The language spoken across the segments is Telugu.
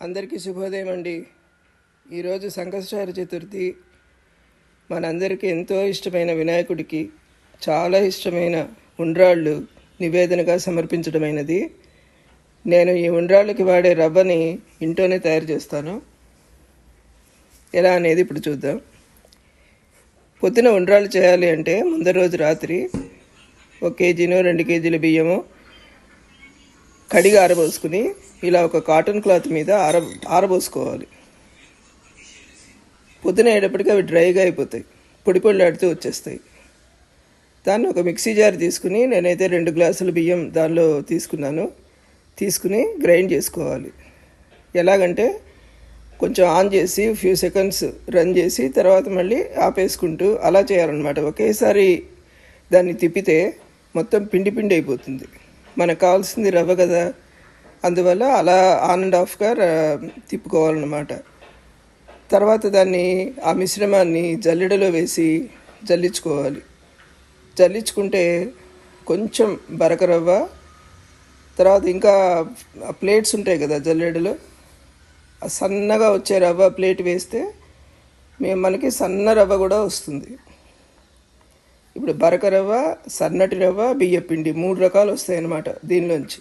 అందరికీ శుభోదయం అండి. ఈరోజు సంకష్టహార చతుర్థి. మనందరికీ ఎంతో ఇష్టమైన వినాయకుడికి చాలా ఇష్టమైన ఉండ్రాళ్ళు నివేదనగా సమర్పించడమైనది. నేను ఈ ఉండ్రాళ్ళకి వాడే రవ్వని ఇంట్లోనే తయారు చేస్తాను. ఎలా అనేది ఇప్పుడు చూద్దాం. పొద్దున ఉండ్రాళ్ళు చేయాలి అంటే ముందర రోజు రాత్రి ఒక కేజీను రెండు కేజీల బియ్యము కడిగి ఆరబోసుకుని ఇలా ఒక కాటన్ క్లాత్ మీద ఆర ఆరబోసుకోవాలి. పొద్దున అయ్యేటప్పటికి అవి డ్రైగా అయిపోతాయి. పొడి పొడిలాడుతూ వచ్చేస్తాయి. దాన్ని ఒక మిక్సీ జార్ తీసుకుని నేనైతే రెండు గ్లాసులు బియ్యం దానిలో తీసుకున్నాను. తీసుకుని గ్రైండ్ చేసుకోవాలి. ఎలాగంటే కొంచెం ఆన్ చేసి ఫ్యూ సెకండ్స్ రన్ చేసి తర్వాత మళ్ళీ ఆపేసుకుంటూ అలా చేయాలన్నమాట. ఒకేసారి దాన్ని తిప్పితే మొత్తం పిండి పిండి అయిపోతుంది. మనకు కావాల్సింది రవ్వ కదా. అందువల్ల అలా ఆన్ అండ్ ఆఫ్గా తిప్పుకోవాలన్నమాట. తర్వాత దాన్ని ఆ మిశ్రమాన్ని జల్లెడలో వేసి జల్లించుకోవాలి. జల్లించుకుంటే కొంచెం బరక రవ్వ తర్వాత ఇంకా ప్లేట్స్ ఉంటాయి కదా జల్లెడలో సన్నగా వచ్చే రవ్వ ప్లేట్ వేస్తే మేము మనకి సన్న రవ్వ కూడా వస్తుంది. ఇప్పుడు బరక రవ్వ సన్నటి రవ్వ బియ్య పిండి మూడు రకాలు వస్తాయి అన్నమాట దీనిలోంచి.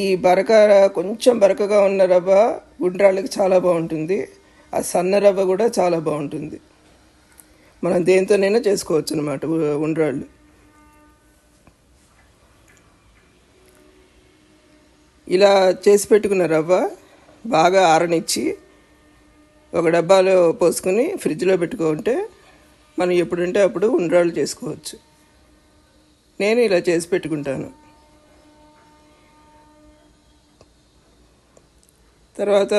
ఈ బరక కొంచెం బరకగా ఉన్న రవ్వ గుండ్రాళ్ళకి చాలా బాగుంటుంది. ఆ సన్న రవ్వ కూడా చాలా బాగుంటుంది. మనం దేంతోనైనా చేసుకోవచ్చు అనమాట ఉండ్రాళ్ళు ఇలా చేసి పెట్టుకున్న రవ్వ బాగా ఆరనిచ్చి ఒక డబ్బాలో పోసుకొని ఫ్రిడ్జ్లో పెట్టుకుంటే మనం ఎప్పుడుంటే అప్పుడు ఉండ్రాళ్ళు చేసుకోవచ్చు. నేను ఇలా చేసి పెట్టుకుంటాను. తర్వాత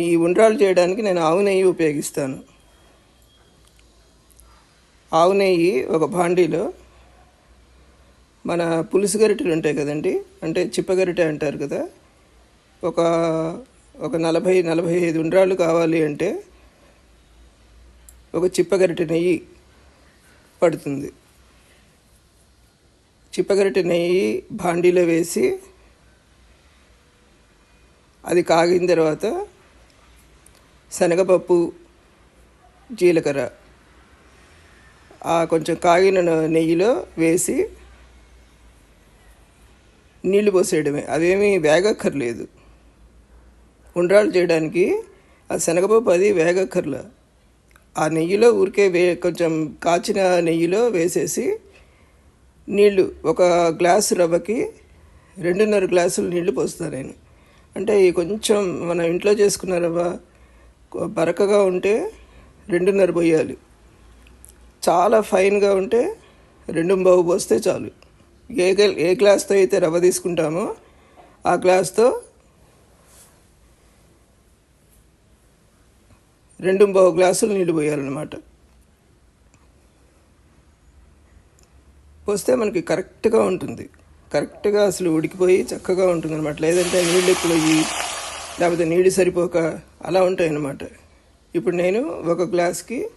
ఈ ఉండ్రాలు చేయడానికి నేను ఆవు నెయ్యి ఉపయోగిస్తాను. ఆవు నెయ్యి ఒక భాండీలో మన పులుసు గరిటెలు ఉంటాయి కదండి అంటే చిప్పగరిటె అంటారు కదా ఒక ఒక నలభై నలభై ఐదు ఉండ్రాలు కావాలి అంటే ఒక చిప్పగరిటె నెయ్యి పడుతుంది. చిప్పగరిటె నెయ్యి భాండీలో వేసి అది కాగిన తర్వాత శనగపప్పు జీలకర్ర ఆ కొంచెం కాగిన నెయ్యిలో వేసి నీళ్ళు పోసేయడమే. అవేమీ వేగక్కర్లేదు. ఉండ్రాళ్ళు చేయడానికి ఆ శనగపప్పు అది వేగక్కర్ల. ఆ నెయ్యిలో ఊరికే వే కొంచెం కాచిన నెయ్యిలో వేసేసి నీళ్ళు ఒక గ్లాసు రవ్వకి రెండున్నర గ్లాసులు నీళ్ళు పోస్తాను నేను. అంటే కొంచెం మన ఇంట్లో చేసుకున్న రవ్వ బరకగా ఉంటే రెండున్నర పోయాలి. చాలా ఫైన్గా ఉంటే రెండు బావు పోస్తే చాలు. ఏ ఏ గ్లాస్తో అయితే రవ్వ తీసుకుంటామో ఆ గ్లాస్తో రెండు బావు గ్లాసులు నీళ్ళు పోయాలన్నమాట. పోస్తే మనకి కరెక్ట్గా ఉంటుంది. కరెక్ట్గా అసలు ఉడికిపోయి చక్కగా ఉంటుంది అనమాట లేదంటే నీళ్ళు ఎక్కువయ్యి లేకపోతే నీళ్ళు సరిపోక అలా ఉంటాయన్నమాట. ఇప్పుడు నేను ఒక గ్లాస్కి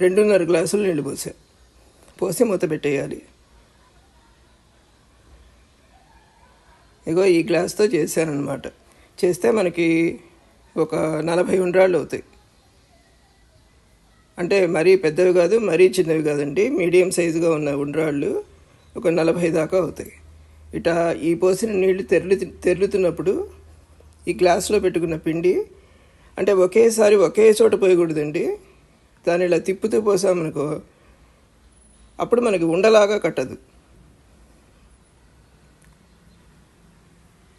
రెండున్నర గ్లాసులు నీళ్ళు పోసా. పోసి మూత పెట్టేయాలి. ఇగో ఈ గ్లాస్తో చేశానమాట చేస్తే మనకి ఒక నలభై ఉండ్రాళ్ళు అవుతాయి. అంటే మరీ పెద్దవి కాదు మరీ చిన్నవి కాదండి. మీడియం సైజుగా ఉన్న ఉండ్రాళ్ళు ఒక నలభై దాకా అవుతాయి. ఇట ఈ పోసిన నీళ్ళు తెరలు తెరులుతున్నప్పుడు ఈ గ్లాసులో పెట్టుకున్న పిండి అంటే ఒకేసారి ఒకే చోట పోయకూడదండి. దాన్ని ఇలా తిప్పుతూ పోసామనుకో అప్పుడు మనకి ఉండలాగా కట్టదు.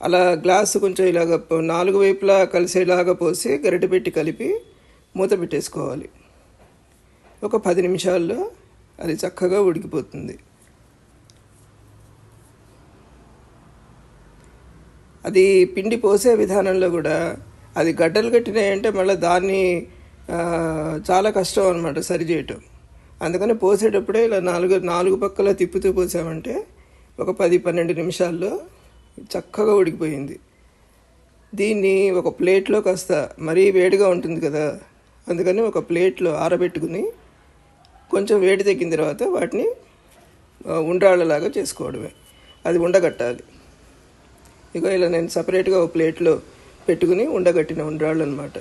అలా గ్లాసు కొంచెం ఇలాగ నాలుగు వైపులా కలిసేలాగా పోసి గరిటె పెట్టి కలిపి మూత పెట్టేసుకోవాలి. ఒక పది నిమిషాల్లో అది చక్కగా ఉడికిపోతుంది. అది పిండి పోసే విధానంలో కూడా అది గడ్డలు కట్టినాయంటే మళ్ళీ దాన్ని చాలా కష్టం అనమాట సరి చేయటం అందుకని పోసేటప్పుడే ఇలా నాలుగు నాలుగు పక్కల తిప్పుతూ పోసామంటే ఒక పది పన్నెండు నిమిషాల్లో చక్కగా ఉడికిపోయింది. దీన్ని ఒక ప్లేట్లో కాస్త మరీ వేడిగా ఉంటుంది కదా అందుకని ఒక ప్లేట్లో ఆరబెట్టుకుని కొంచెం వేడి తగ్గిన తర్వాత వాటిని ఉండ్రాళ్ళలాగా చేసుకోవడమే. అది ఉండగట్టాలి. ఇగో ఇలా నేను సపరేట్గా ఓ ప్లేట్లో పెట్టుకుని ఉండగట్టిన ఉండ్రాళ్ళు అనమాట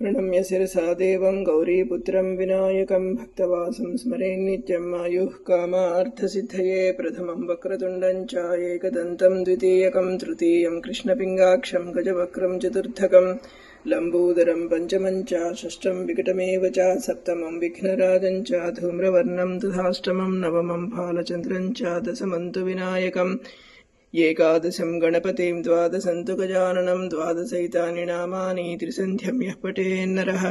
ప్రణమ్య శిరసాదేవం గౌరీపుత్రం వినాయకం భక్తవాసం స్మరే నిత్యం ఆయుః కామార్థసిద్ధయే ప్రథమం వక్రతుండం చాయేకదంతం ద్వితీయకం తృతీయం కృష్ణపింగాక్షం గజవక్రం చతుర్థకం लम्बोदरं पञ्चमं च षष्ठं विकटमेव च सप्तमं विघ्नराजं च धूम्रवर्णं तथाष्टमं नवमं फालचन्द्रं च दशमं तु विनायकम्। एकादशं गणपतिं द्वादशन्तु गजाननं द्वादशैतानि नामानि त्रिसन्ध्यं यः पठेन्नरः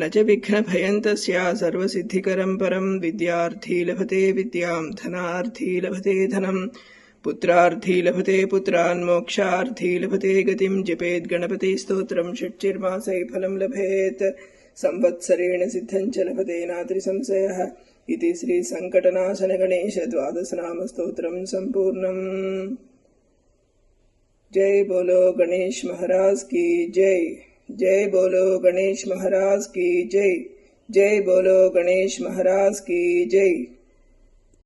न च विघ्नभयं तस्य सर्वसिद्धिकरं परं विद्यार्थी लभते विद्यां धनार्थी लभते धनं पुत्रार्थी लभते पुत्रान् मोक्षार्थी लभते गतिं जपेद् गणपतिस्तोत्रं षट्चिर्मासै फलं लभेत्। संवत्सरेण सिद्धं च लभते नात्रिसंशयः। इति श्रीसङ्कटनाशनगणेशद्वादशनामस्तोत्रं सम्पूर्णम्। जय बोलो गणेश महाराज की जय। जय बोलो गणेश महाराज की जय। जय बोलो गणेश महाराज की जय।